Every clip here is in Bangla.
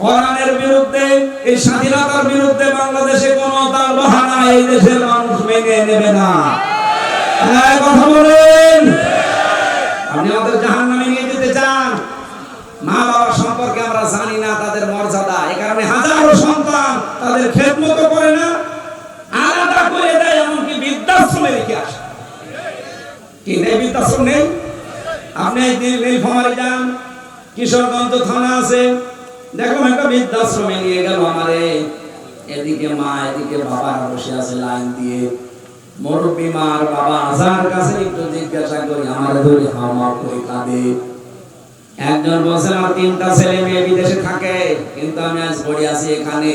কোরআনের বিরুদ্ধে, এই স্বাধীনতার বিরুদ্ধে বাংলাদেশে কোন তার বাহানা এই দেশের মানুষ মেনে নেবে না। কথা বলেন, আপনি আমাদের জাহান নামে নিয়ে যেতে চান মা বাবা সম্পর্কে আমরা জানি না, তাদের মর্যাদা। এই কারণে হাজারো সন্তান তাদের খেদমতো করে না, আলাদা করে দেয়, এমনকি বৃদ্ধাশ্রমে রেখে আসে। কি নেই বৃদ্ধাশ্রম নেই? আপনি নীলফামারি যান, কিশোরগঞ্জ থানা আছে দেখো, একটা বৃদ্ধাশ্রমে নিয়ে গেল আমারে। এদিকে মা, এদিকে বাবা বসে আছে লাইন দিয়ে। মুরব্বী মার বাবা আজার কাছে একটু জিজ্ঞাসা করি ধরে হাওয়া করে কাঁদে? একজন বলছে আমার তিনটা ছেলে মেয়ে বিদেশে থাকে, কিন্তু আমি আজ পড়ে আছি এখানে।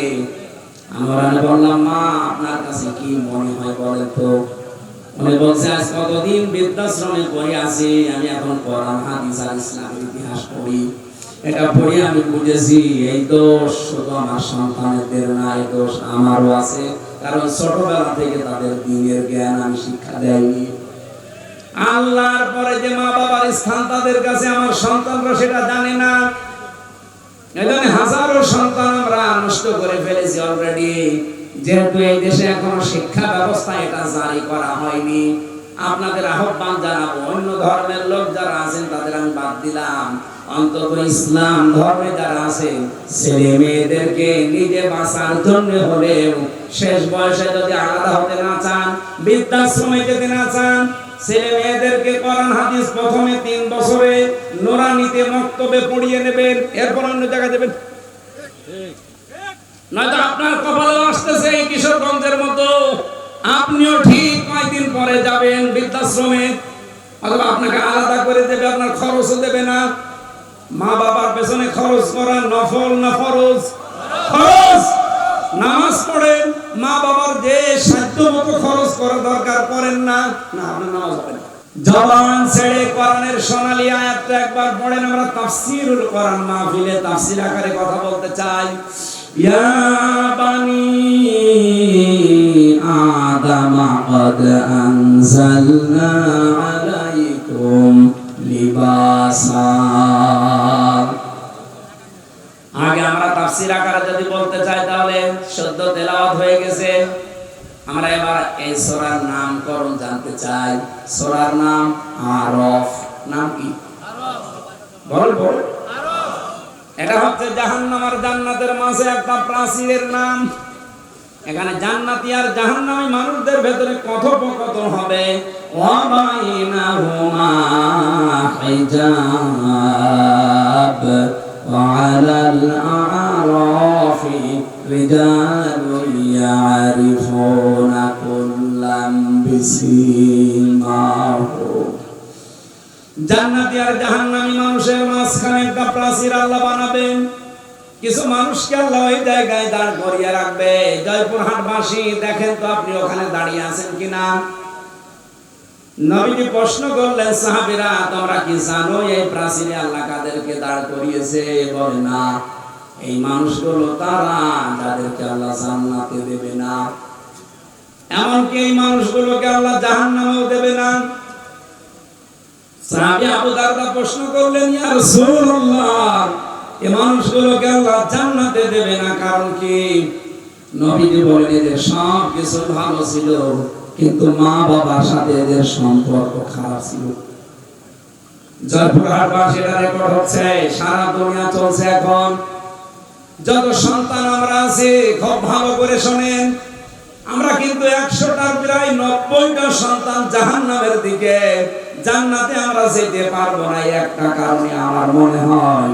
বললাম, মা, আপনার কাছে কি মনে হয় বলেন তো? উনি বলছে, আজ কতদিন বৃদ্ধাশ্রমে পড়ে আছি, আমি এখন কোরআন, হাদিস আর ইসলামের ইতিহাস পড়ি। এটা পড়ে আমি বুঝেছি, এই দোষ শুধু আমার সন্তানদের না, এই দোষ আমারও আছে। কারণ ছোটবেলা থেকে তাদের দিনের জ্ঞান আমি শিক্ষা দেয়নি। আল্লাহর পরে যে মা বাবার স্থান তাদের কাছে আমার সন্তানরা সেটা জানে না। এজন্য হাজারো সন্তান আমরা নষ্ট করে ফেলেছি অলরেডি যেহেতু এই দেশে এখনও শিক্ষা ব্যবস্থা এটা জারি করা হয়নি। আপনাদের আহ্বান জানাব, অন্য ধর্মের লোক যারা আছেন তাদের আমি বাদ দিলাম। অন্তত ইসলাম ধর্মে যারা ছেলে মেয়েদেরকে নিজে বাঁচার জন্য হলেও শেষ বয়সে যদি আলাদা হতে না চান, বৃদ্ধাশ্রমে যেতে না চান, ছেলে মেয়েদেরকে হাদিস প্রথমে তিন বছরে মক্তবে পড়িয়ে নেবেন, এরপর অন্য দেবেন নয়তো আপনার কপালে আসতেছে এই কিশোরগঞ্জের মতো। আপনিও ঠিক কয়েকদিন পরে যাবেন বৃদ্ধাশ্রমে, অথবা আপনাকে আলাদা করে দেবে, আপনার খরচও দেবে না। মা বাবার পেছনে খরচ করা নফল না ফরজ খরচ নামাজ পড়েন মা বাবার যে সাধ্য মতো খরচ করা দরকার করেন না না আপনার নামাজ হবে না জবান ছেড়ে কোরআনের সোনালী আয়াতটা একবার পড়েন আমরা তাফসীরুল কোরআন মাহফিলে তাফসীর আকারে কথা বলতে চাই ইয়া বানি আদম قد أنزلنا عليكم লিবাসা তাফসীর আকারে যদি বলতে চাই তাহলে সদ্য তেলাওয়াত হয়ে গেছে। আমরা এবার এই সূরার নামকরণ জানতে চাই। সূরার নাম আরফ। নাম কি? বল বল। এটা হচ্ছে জাহান্নাম আর জান্নাতের মাঝে একটা প্রাচীরের নাম। এখানে জান্নাতি আর জাহান্নামী মানুষদের ভেতরে কথোপকথন হবে। ওয়াবাইনাহুমা হিজাব। وعلى الأعراف رجال يعرفون كلا بسيماهم জান্নাতি আর জাহান্নামী মানুষের মাঝখানে একটা প্রাচীর আল্লাহ বানাবেন কিছু মানুষকে আল্লাহ ওই জায়গায় দাঁড় করিয়ে রাখবে জয়পুরহাটবাসী দেখেন তো আপনি ওখানে দাঁড়িয়ে আছেন কিনা নবীজি প্রশ্ন করলেন, সাহাবীরা, তোমরা কি জানো এই প্রাচীরে আল্লাহ কাদেরকে দাঁড় করিয়েছে? বলে, না। এই মানুষগুলো তারা যাদেরকে আল্লাহ জান্নাতে দেবে না। এমনকি এই মানুষগুলোকে আল্লাহ জাহান্নামেও দেবে না। সাহাবী আবু দারদা প্রশ্ন করলেন, ইয়া রাসূলুল্লাহ এই মানুষগুলোকে আল্লাহ জান্নাতে দেবে না কারণ কি? নবীজি বলেন এদের সব কিছু ভালো ছিল। কিন্তু মা বাবার সাথে এদের সম্পর্ক খারাপ ছিল। যত সন্তান আমরা প্রায় নব্বইটা সন্তান দিকে আমরা পারব না, একটা কারণে আমার মনে হয়,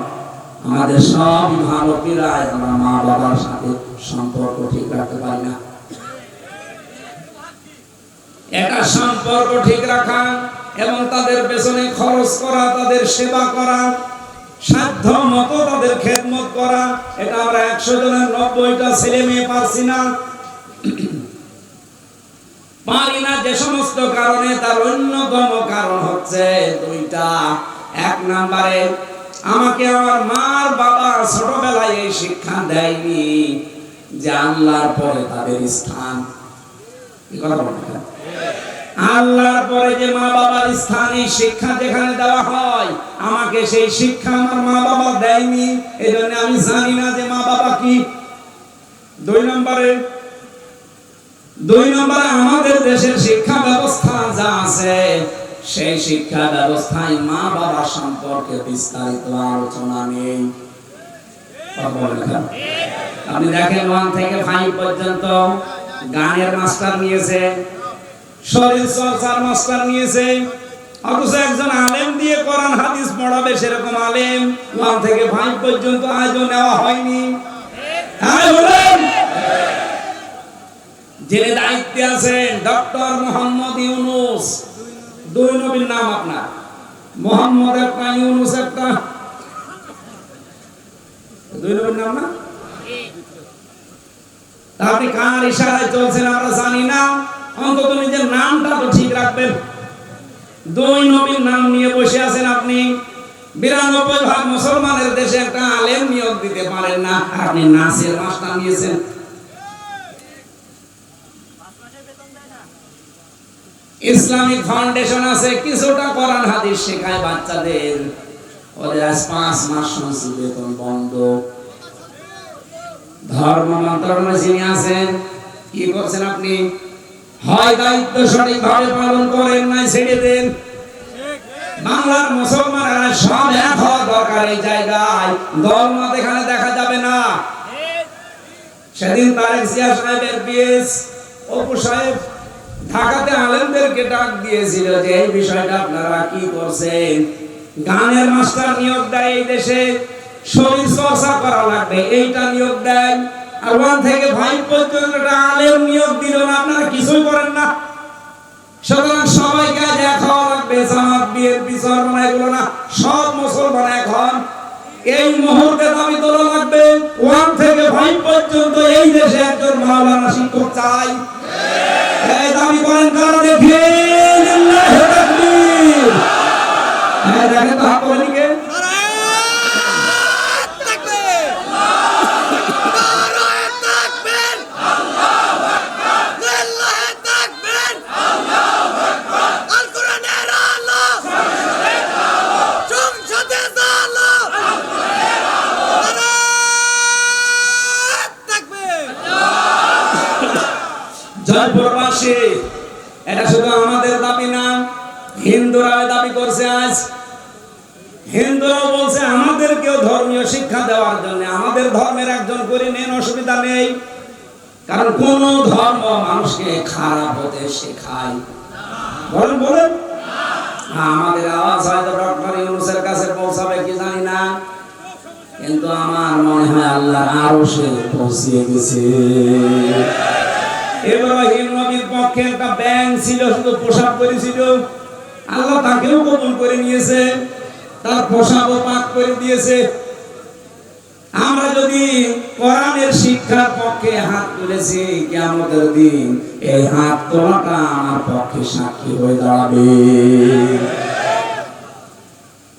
আমাদের সব ভালো, প্রায়, আমরা মা বাবার সাথে সম্পর্ক ঠিক রাখতে পারি না। এটা সম্পর্ক ঠিক রাখা এবং তাদের পেছনে খরচ করা, তাদের সেবা করা, সাধ্য মতো তাদের খেদমত করা, এটা আমরা একশো জনের নব্বইটা ছেলে মেয়ে পারছি না। পারি না যে সমস্ত কারণে, তার অন্যতম কারণ হচ্ছে দুইটা। এক নাম্বারে, আমাকে আমার মার বাবা ছোটবেলায় এই শিক্ষা দেয়নি যে আল্লাহর পরে তাদের স্থান। আল্লাহর পরে যে মা বাবার স্থানীয় শিক্ষা যেখানে দেওয়া হয়, আমাকে সেই শিক্ষা আমার মা বাবা দেয়নি। এই জন্য আমি জানি না যে মা বাবা কি। দুই নম্বরে দুই নম্বরে আমাদের দেশের শিক্ষা ব্যবস্থা যা আছে, সেই শিক্ষা ব্যবস্থায় মা বাবা সম্পর্কে বিস্তারিত আলোচনা নেই। আপনি দেখেন ওয়ান থেকে ফাইভ পর্যন্ত গানের মাস্টার নিয়েছে, শরীর চর্চার মাস্টার নিয়েছে, অথচ একজন আলেম দিয়ে হাদিস পড়াবে সেরকম আলেম থেকে পর্যন্ত নেওয়া হয়নি। হ্যাঁ যিনি দায়িত্বে আছেন, ডক্টর মোহাম্মদ ইউনুস। দুই নবীর নাম আপনার। মোহাম্মদ একটা, ইউনুস একটা। দুই নবীর নাম না? আপনি কার ইশারায় চলছেন আমরা জানি না। অন্তত নিজের নামটা তো ঠিক রাখবেন। দুই নবীর নাম নিয়ে বসে আছেন আপনি। বিরানব্বই ভাগ মুসলমানের দেশে একটা আলেম নিয়োগ দিতে পারেন না। আপনি নাচের মাস্টার নিয়েছেন। ইসলামিক ফাউন্ডেশন আছে, কিছুটা কোরআন হাদিস শেখায় বাচ্চাদের। ওদের আজ পাঁচ মাস শুনছি বেতন বন্ধ। ধর্ম মন্ত্রণালয় যিনি আছেন, কি করছেন আপনি? হয় দায়িত্ব সঠিকভাবে পালন করেন নাই ছেড়ে দেন। বাংলার মুসলমানেরা সব এক হওয়া দরকার এই জায়গায়। দলমত এখানে দেখা যাবে না। সেদিন তারেক জিয়া সাহেবের পিএস অপু সাহেব ঢাকাতে আলেমদেরকে ডাক দিয়েছিল যে, এই বিষয়টা আপনারা কি করছেন? গানের মাস্টার নিয়োগ দেয় এই দেশে। শরীর চর্চা করা লাগবে। এইটা নিয়োগ দেয় আর ওয়ান থেকে ফাইভ পর্যন্ত আলেম নিয়োগ দিল না, আপনারা কিছুই করেন না। সুতরাং সবাইকে আজ এক হওয়া লাগবে, জামাত, বিএনপি, সরমানা, এগুলো না, সব মুসলমান এক এই মুহূর্তে দাবি তোলা লাগবে, ওয়ান থেকে ফাইভ পর্যন্ত এই দেশে একজন মাওলানা শিক্ষক চাই। এই দাবি করেন কারা? দেখে লিল্লাহি তাকবীর। হ্যাঁ দেখেন তো হাত তোলেন কে জয়পুরবাসী এটা শুধু আমাদের দাবি না হিন্দুরা দাবি করছে আজ হিন্দুরাও বলছে আমাদেরকেও ধর্মীয় শিক্ষা দেওয়ার জন্য আমাদের ধর্মের একজন করে নেন, অসুবিধা নেই। কারণ কোন ধর্ম মানুষকে খারাপ হতে শেখায়। বলেন আমাদের আওয়াজ হয়তো ডক্টর ইউনুসের কাছে পৌঁছাবে, কি জানি না। কিন্তু আমার মনে হয় আল্লাহ আরও সে পৌঁছিয়ে গেছে ইব্রাহিম নবীর পক্ষে একটা ব্যাংক ছিল, শুধু পোশাক করেছিল আল্লাহ তাকেও কবুল করে নিয়েছে, তার পোশাকও পাক করে দিয়েছে। আমরা যদি কোরআনের শিক্ষার পক্ষে হাত তুলেছি, কিয়ামতের দিন এই হাত তোলাটা আমার পক্ষে সাক্ষী হয়ে দাঁড়াবে।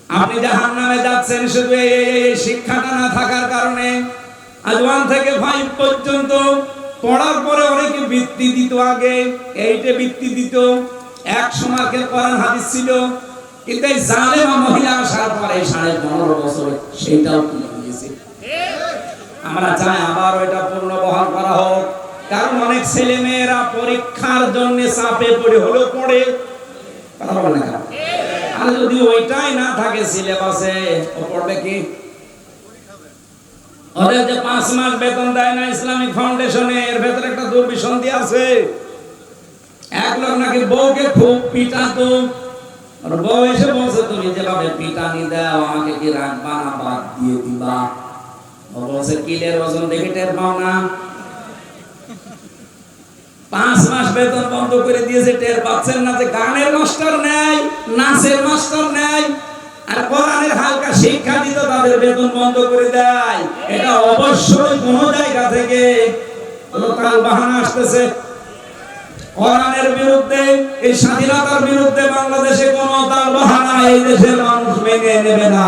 আপনি জাহান নামে যাচ্ছেন শুধু এই শিক্ষাটা না থাকার কারণে আজ ওয়ান থেকে ফাইভ পর্যন্ত পড়ার পরে অনেকে বৃত্তি দিত আগে, এইটে বৃত্তি দিত। একশো মার্কের কোরআন হাদিস ছিল, কিন্তু এই জালেমা মহিলা আসার পরে সাড়ে পনেরো বছরে সেইটাও আমরা চাই আবার ওইটা পূর্ণ বহাল করা হোক। কারণ অনেক ছেলে মেয়েরা পরীক্ষার জন্য চাপে পড়ে, হলেও পড়ে। আর যদি ওইটাই না থাকে সিলেবাসে, ও পড়বে কি? ওদের যে পাঁচ মাস বেতন দেয় না ইসলামিক ফাউন্ডেশনে, এর ভেতরে একটা দুর্বিসন্ধি আছে। এক লোক নাকি বউকে খুব পিটাতো। বউ এসে বলছে, তুমি যেভাবে পিটানি দাও, আমাকে কি রাখবা না বাদ দিয়ে দিবা? বলছে কিলের ওজন দেখে টের পাও না। পাঁচ মাস বেতন বন্ধ করে দিয়েছে, টের পাচ্ছেন না যে গানের মাস্টার নেই, নাচের মাস্টার নেই, আর কোরআনের হালকা শিক্ষা দিত তাদের বেতন বন্ধ করে দেয়। এটা অবশ্যই কোন জায়গা থেকে লোকাল বাহানা আসতেছে। কোরআনের বিরুদ্ধে, এই স্বাধীনতার বিরুদ্ধে বাংলাদেশে কোন তার বাহানা এই দেশের মানুষ মেনে নেবে না।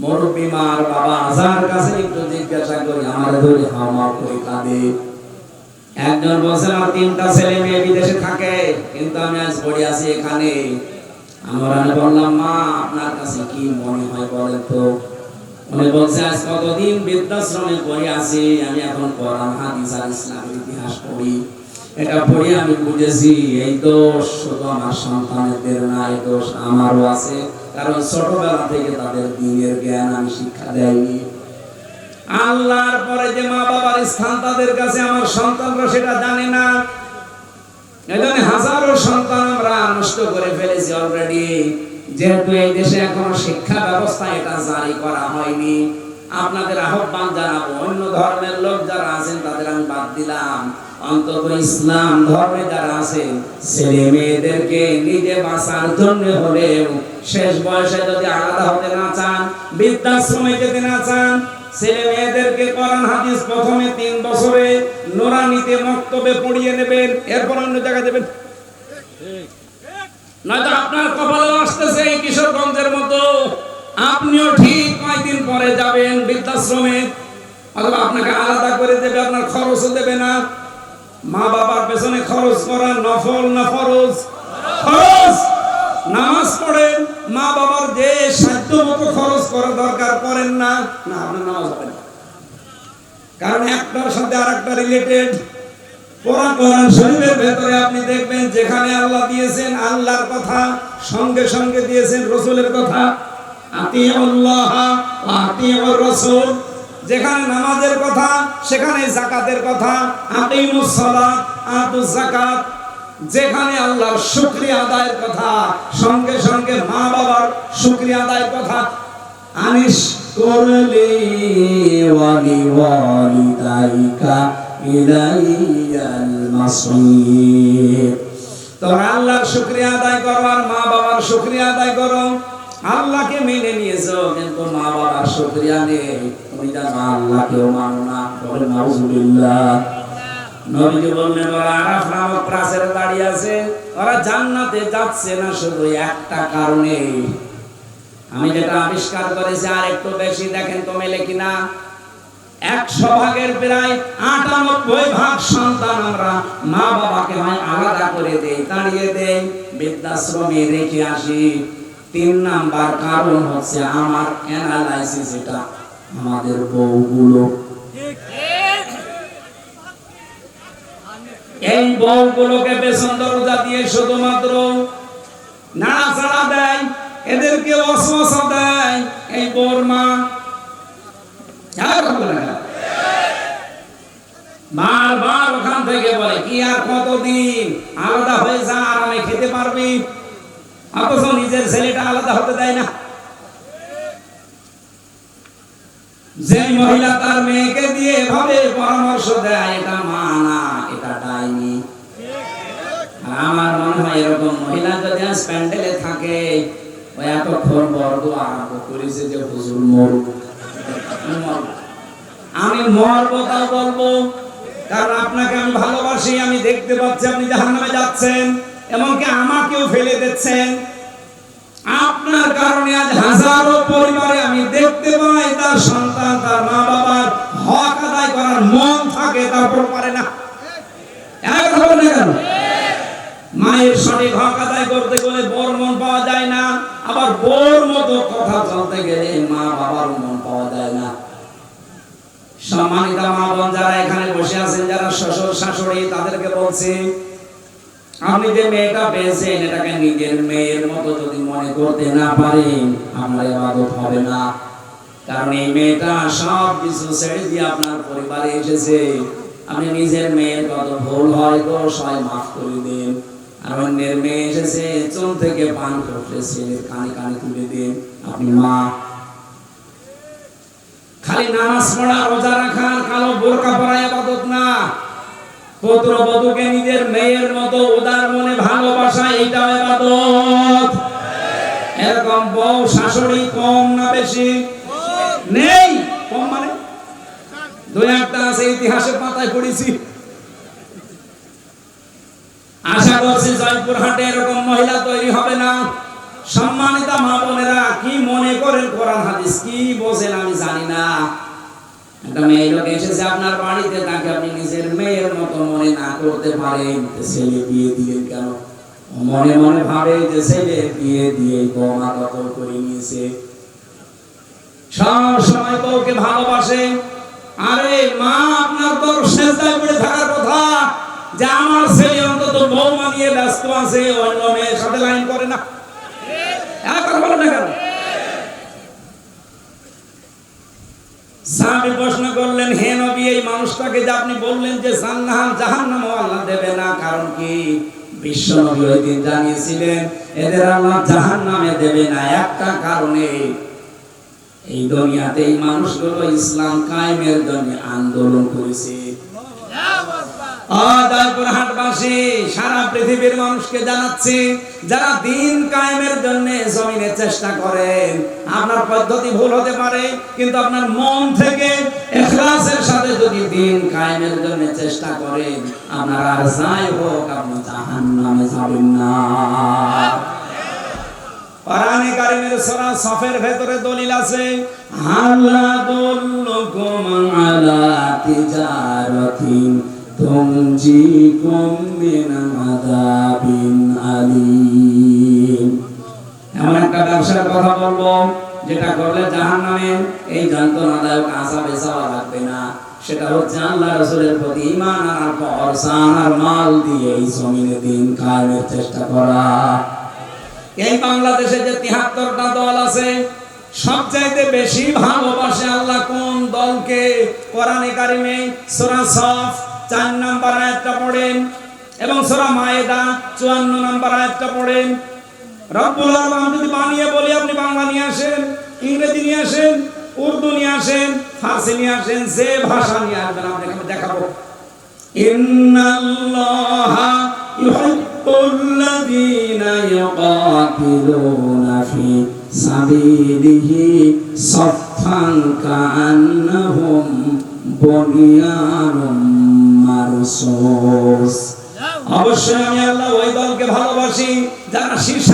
মুরব্বী মার বাবা আজার কাছে একটু জিজ্ঞাসা করি, আমার ধরে হাওয়া করে কাঁদে? একজন বলছে, আমার তিনটা ছেলে মেয়ে বিদেশে থাকে, কিন্তু আমি আজ পড়ে আছি এখানে। আমরা আমি বললাম, মা, আপনার কাছে কি মনে হয় বলেন তো? উনি বলছে, আজ কতদিন বৃদ্ধাশ্রমে পড়ে আছি, আমি এখন কোরআন, হাদিস আর ইসলামের ইতিহাস পড়ি। এটা পড়ে আমি বুঝেছি, এই দোষ শুধু আমার সন্তানদের না, এই দোষ আমারও আছে। কারণ ছোটবেলা থেকে তাদের দিনের জ্ঞান আমি শিক্ষা দেয়নি। আল্লাহর পরে যে মা বাবার স্থান তাদের কাছে আমার সন্তানরা সেটা জানে না। এজন্য হাজারো সন্তান আমরা নষ্ট করে ফেলেছি অলরেডি যেহেতু এই দেশে এখনও শিক্ষা ব্যবস্থা এটা জারি করা হয়নি। আপনাদের আহ্বান জানাব, অন্য ধর্মের লোক যারা আছেন তাদের আমি বাদ দিলাম। অন্তত ইসলাম ধর্মে যারা আছেন, ছেলে মেয়েদেরকে নিজে বাঁচার জন্য হলেও শেষ বয়সে যদি আলাদা হতে না চান, বৃদ্ধাশ্রমে যেতে না চান, ছেলে মেয়েদেরকে কোরআন, হাদিস প্রথমে তিন বছরে নোরানিতে মক্তবে পড়িয়ে নেবেন, এরপর অন্য জায়গায় দেবেন নয়তো আপনার কপালে আসতেছে কিশোরগঞ্জের মতো। আপনিও ঠিক কয়েকদিন পরে যাবেন বৃদ্ধাশ্রমে, অথবা আপনাকে আলাদা করে দেবে, আপনার খরচও দেবে না। মা বাবার পেছনে খরচ করা নফল না ফরজ? খরচ নামাজ পড়েন, মা বাবার যে সাধ্য মতো খরচ করা দরকার করেন না না, আপনার নামাজ হবে না। কারণ একটার সাথে আর একটা রিলেটেড কোরআন কোরআন শরীফের ভেতরে আপনি দেখবেন, যেখানে আল্লাহ দিয়েছেন, আল্লাহর কথা, সঙ্গে সঙ্গে দিয়েছেন, রসুলের কথা। যেখানে নামাজের কথা, সেখানে জাকাতের কথা। যাকাত যেখানে আল্লাহর শুকরিয়া আদায়ের কথা, সঙ্গে সঙ্গে মা বাবার শুকরিয়া আদায়ের কথা। আনিস, করলি ওয়ালি ওয়ালিদাইকা ইলাইয়াল মাসির। তোমরা আল্লাহর শুকরিয়া আদায় করো আর মা বাবার শুকরিয়া আদায় করো। আল্লাহকে মেনে নিয়েছো, কিন্তু মা বাবার শুকরিয়া নেই। তুমি জানো আল্লাহকেও মানো না, বলে নাউজুবিল্লাহ। নবীজি বললেন, ওরা আরাফ নামক প্রাচীরে দাঁড়িয়ে আছে। ওরা জান্নাতে যাচ্ছে না শুধু একটা কারণে আমি যেটা আবিষ্কার করেছি, আর একটু বেশি দেখেন তো মেলে কিনা। একশো ভাগের প্রায় আটানব্বই ভাগ সন্তান আমরা মা বাবাকে হয় আলাদা করে দেই, তাড়িয়ে দেই, বৃদ্ধাশ্রমে রেখে আসি। তিন নাম্বার কারণ হচ্ছে আমার অ্যানালাইসিস এটা, আমাদের বউগুলো। এই বউগুলোকে বেসন দরজা দিয়ে শুধুমাত্র নাড়াচাড়া দেয়, এদেরকে অসহসা দেয়, এই বউর মা। আর বারবার ওখান থেকে বলে, কি আর কতদিন? আলাদা হয়ে যা আরামে খেতে পারবি? অথচ নিজের ছেলেটা আলাদা হতে দেয় না। যে মহিলা তার মেয়েকে দিয়ে এভাবে পরামর্শ দেয়, এটা মা না, এটা ডাইনি। আমার মনে হয় এরকম মহিলা যদি আজ প্যান্ডেলে থাকে ওই এতক্ষণ বর্গ আরম্ভ করেছে যে হুজুর মরু আমি মরবো তাও বলব, কারণ আপনাকে আমি ভালোবাসি, আমি দেখতে পাচ্ছি আপনি জাহান্নামে যাচ্ছেন। এমনকি আমাকেও ফেলে দিচ্ছেন। আপনার কারণে আজ হাজারো পরিবারে আমি দেখতে পাই তার সন্তান, তার মা বাবার হক আদায় করার মন থাকে, তারপর পারে না। মায়ের সঠিক হক আদায় করতে গেলে মন পাওয়া যায় না, আবার বোর মতো কথা চলতে গেলে মা বাবার মন পাওয়া যায় না। সম্মানিত মা বোন যারা এখানে বসে আছেন, যারা শ্বশুর, শাশুড়ি, তাদেরকে বলছি আপনি যে মেয়েটা পেয়েছেন এটাকে নিজের মেয়ের মতো যদি মনে করতে না পারেন আপনার ইবাদত হবে না। কারণ এই মেয়েটা সব কিছু ছেড়ে দিয়ে আপনার পরিবারে এসেছে। আপনি নিজের মেয়ের কত ভুল হয় দোষ হয় মাফ করে দিন। আর অন্যের মেয়ে এসেছে থেকে পান করতে ছেলের কানে কানে তুলে দিন। আপনি মা। খালি নামাজ পড়া, রোজা রাখা, আর কালো বোরকা পরা ইবাদত না। পুত্র বধূকে নিজের মেয়ের মতো উদার মনে ভালোবাসা, এইটাও ইবাদত এরকম বউ শাশুড়ি কম না বেশি? নেই। কম মানে? দুই একটা আছে, ইতিহাসের পাতায় পড়েছি। আশা করছি জয়পুরহাটে এরকম মহিলা তৈরি হবে না। সম্মানিতা মা বোনেরা, কি মনে করেন কোরআন হাদিস? কি বোঝেন আমি জানি না। একটা মেয়ে লোক এসেছে আপনার বাড়িতে, তাকে আপনি নিজের মেয়ের মতো মনে না করতে পারেন। ছেলে বিয়ে দিলেন কেন? মনে মনে ভাবে যে ছেলে বিয়ে দিয়ে বৌমা দখল করে নিয়েছে। সব সময় বউকে ভালোবাসে। আরে মা, আপনার তো সেজদায় পড়ে থাকার কথা। যে আমার ছেলে অন্তত বৌমা নিয়ে ব্যস্ত আছে, অন্য মেয়ের সাথে লাইন করে না। এক কথা বলো না কেন? সাহাবী প্রশ্ন করলেন, হে নবী, এই মানুষটাকে যে আপনি বললেন যে জাহান্নাম জাহান্নাম আল্লাহ দেবে না, কারণ কি? বিশ্ব নবী ওই দিন জানিয়েছিলেন, এদের আল্লাহ জাহান্নামে দেবে না। একটা কারণে এই দুনিয়াতে এই মানুষগুলো ইসলাম কায়েমের জন্য আন্দোলন করেছে। হাটবাসী, সারা পৃথিবীর মানুষকে জানাচ্ছে, যারা দিন কায়েমের জন্য জমিনে চেষ্টা করেন, আপনার পদ্ধতি ভুল হতে পারে, কিন্তু আপনার মন থেকে এখলাসের সাথে যদি দিন কায়েমের জন্য চেষ্টা করেন, আপনার আর যাই হোক, আপনি জাহান্নামে যাবেন না। ভেতরে দলিল আছে তুনজিকুম মিন আযাবিন আলীম। এমন একটা ব্যবসার কথা বলব, যেটা করলে জাহান্নামে এই যন্ত্রণাদায়ক আযাবে যাওয়া লাগবে না। সেটা হচ্ছে আল্লাহ রাসূলের প্রতি আনার পর জান আর মাল দিয়ে এই জমিনে দিন কায়েমের চেষ্টা করা। এই বাংলাদেশে যে তিহাত্তরটা দল আছে, সবচাইতে বেশি ভালোবাসে আল্লাহ কোন দলকে? কোরআনে কারিমে সূরা সফ চার নাম্বার আয়াতটা পড়েন এবং সোরা মায়েদা চুয়ান্ন নাম্বার আয়াতটা পড়েন। রব্বুল আলম যদি বানিয়ে বলি, আপনি বাংলা নিয়ে আসেন, ইংরেজি নিয়ে আসেন, উর্দু নিয়ে আসেন, ফার্সি নিয়ে আসেন, যে ভাষা নিয়ে আসবেন আমরা এখানে দেখাবো। ইন্নাল্লাহা ইউহিব্বুল্লাযীনা ইউকাতিলুনা ফী আফসোস। অবশ্যই আমি আল্লাহ ওই দলকে ভালোবাসি যারা শীর্ষ